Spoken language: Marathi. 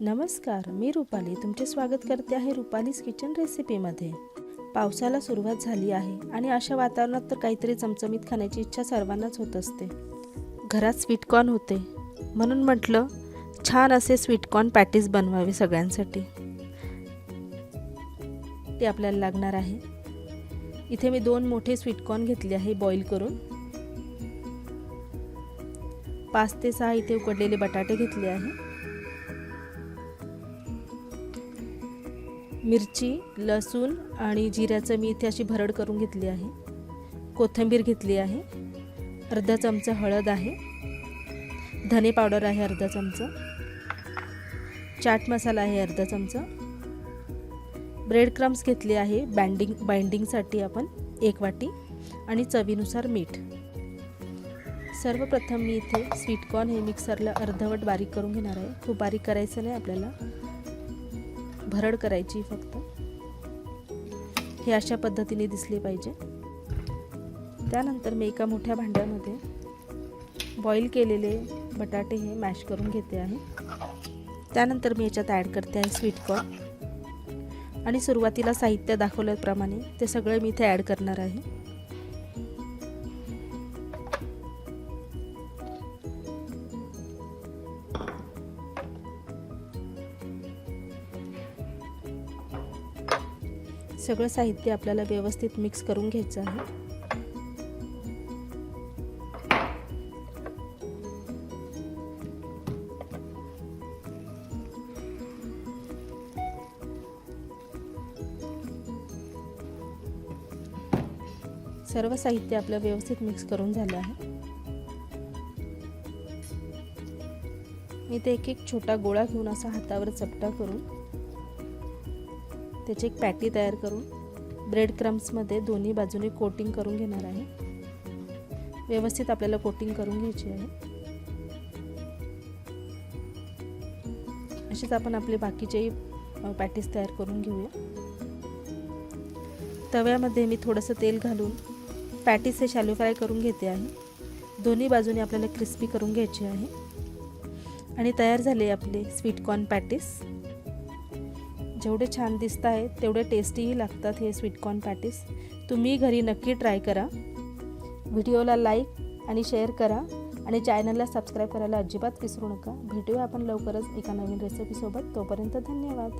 नमस्कार मी रुपाली. तुमचे स्वागत करते आहे रुपालीज किचन रेसिपीमध्ये पावसाला सुरुवात झाली आहे आणि अशा वातावरणात तर काहीतरी चमचमीत खाण्याची इच्छा सर्वांनाच होत असते. घरात स्वीटकॉर्न होते. म्हणून म्हटलं छान असे स्वीटकॉर्न पॅटीस बनवावे सगळ्यांसाठी. ते आपल्याला लागणार आहे. इथे मी दोन मोठे स्वीटकॉर्न घेतले आहे बॉईल करून. पाच ते सहा इथे उकडलेले बटाटे घेतले आहे. मिरची लसूण आणि जिऱ्याचं मी इथे अशी भरड करून घेतली आहे. कोथिंबीर घेतली आहे. अर्धा चमचा हळद आहे. धने पावडर आहे अर्धा चमचा. चाट मसाला आहे अर्धा चमचा. ब्रेड क्रम्स घेतले आहे बँडिंग बाइंडिंगसाठी आपण एक वाटी आणि चवीनुसार मीठ. सर्वप्रथम मी इथे स्वीटकॉर्न हे मिक्सरला अर्धवट बारीक करून घेणार आहे. खूप बारीक करायचं नाही आपल्याला. भरड करायची फक्त. हे अशा पद्धतीने दिसले पाहिजे. त्यानंतर मी एका मोठ्या भांड्यामध्ये बॉईल केलेले बटाटे हे मॅश करून घेते आहे त्यानंतर मी याच्यात ॲड करते आहे स्वीटकॉर्न आणि सुरुवातीला साहित्य दाखवल्याप्रमाणे ते सगळं मी इथे ॲड करणार आहे. सगळं साहित्य आपल्याला व्यवस्थित मिक्स करून घ्यायचं आहे. सर्व साहित्य आपलं व्यवस्थित मिक्स करून झालं आहे. मी ते एक एक छोटा गोळा घेऊन असा हातावर चपटा करून त्याची एक पॅटी तयार करून ब्रेड क्रम्समध्ये दोन्ही बाजूने कोटिंग करून घेणार आहे. व्यवस्थित आपल्याला कोटिंग करून घ्यायची आहे. असेच आपण आपले बाकीचेही पॅटीस तयार करून घेऊया. तव्यामध्ये मी थोडंसं तेल घालून पॅटीस हे शॅलो फ्राय करून घेते आहे. दोन्ही बाजूने आपल्याला क्रिस्पी करून घ्यायची आहे. आणि तयार झाले आपले स्वीटकॉर्न पॅटीस जेवढे छान दिसत आहेत तेवढे टेस्टीही लागतात हे स्वीटकॉर्न पॅटीस तुम्ही घरी नक्की ट्राय करा. व्हिडिओला लाईक आणि शेअर करा. आणि चॅनलला सबस्क्राईब करायला अजिबात विसरू नका. भेटूया आपण लवकरच एका नवीन रेसिपीसोबत तोपर्यंत धन्यवाद.